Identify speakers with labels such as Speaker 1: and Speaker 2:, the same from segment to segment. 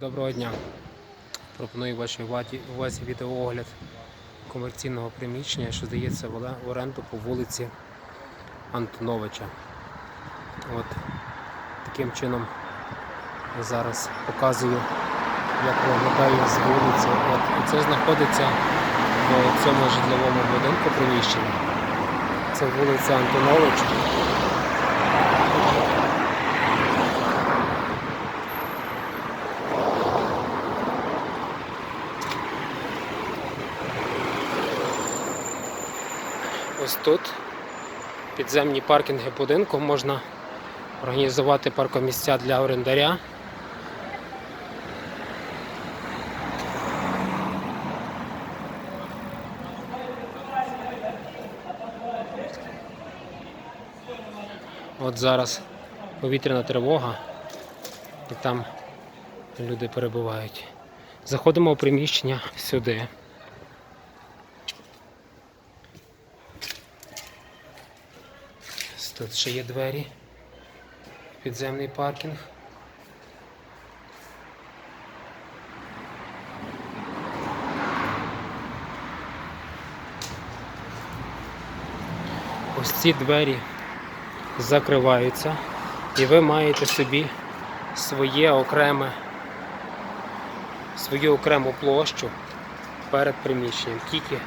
Speaker 1: Доброго дня. Пропоную вашій увазі- відеоогляд комерційного приміщення, що здається в оренду по вулиці Антоновича. От таким чином зараз показую, як виглядає з вулиці. От, це знаходиться в цьому житловому будинку приміщення. Це вулиця Антоновича. Ось тут підземні паркінги будинку можна організувати паркомісця для орендаря. От зараз повітряна тривога, і там люди перебувають. Заходимо у приміщення сюди. Тут ще є двері. Підземний паркінг. Ось ці двері закриваються, і ви маєте собі своє окреме, свою окрему площу перед приміщенням. Тільки,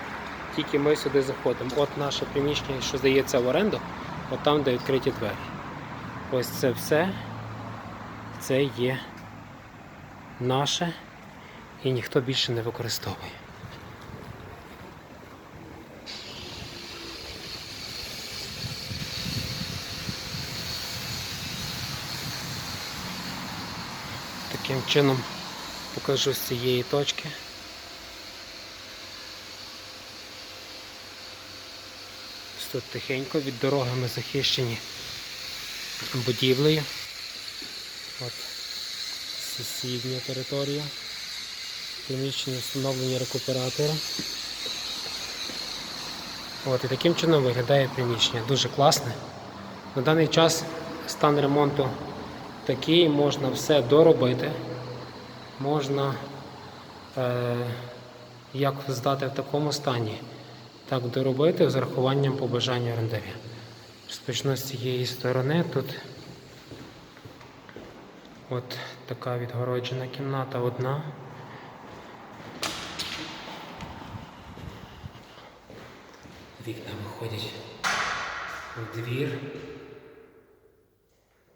Speaker 1: тільки ми сюди заходимо. От наше приміщення, що здається в оренду, от там, де відкриті двері. Ось це все. Це є наше і ніхто більше не використовує. Таким чином покажу з цієї точки. Тут тихенько від дороги ми захищені будівлею. От сусідня територія. Приміщення встановлені рекуператора. От, і таким чином виглядає приміщення. Дуже класне. На даний час стан ремонту такий, можна все доробити. Можна е, як здати в такому стані, так доробити з урахуванням побажання орендаря. Розпочну з цієї сторони. Тут от така відгороджена кімната одна. Вікна виходять в двір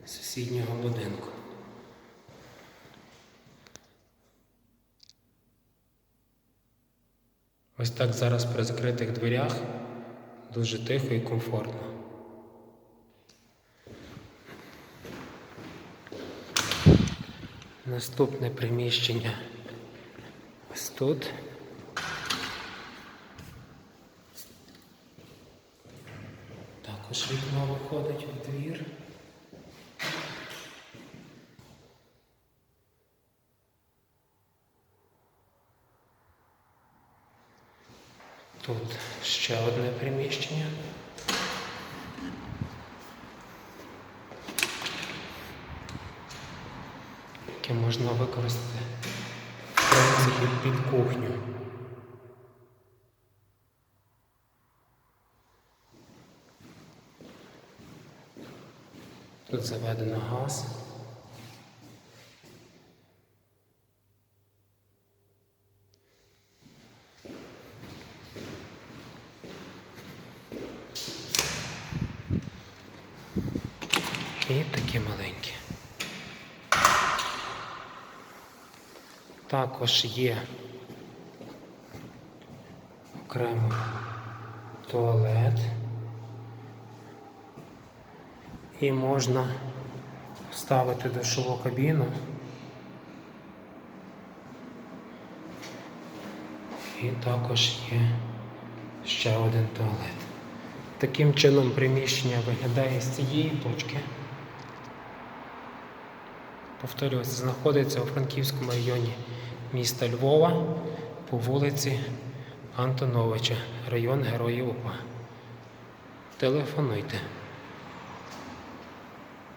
Speaker 1: сусіднього будинку. Ось так зараз при закритих дверях дуже тихо і комфортно. Наступне приміщення ось тут. Також вікно виходить у двір. Тут ще одне приміщення. Яке можна використати в принципі під кухню. Тут заведено газ. І такі маленькі. Також є окремо туалет. І можна вставити душову кабіну. І також є ще один туалет. Таким чином приміщення виглядає з цієї точки. Повторюсь, знаходиться у Франківському районі міста Львова по вулиці Антоновича, район Героїв УПА. Телефонуйте.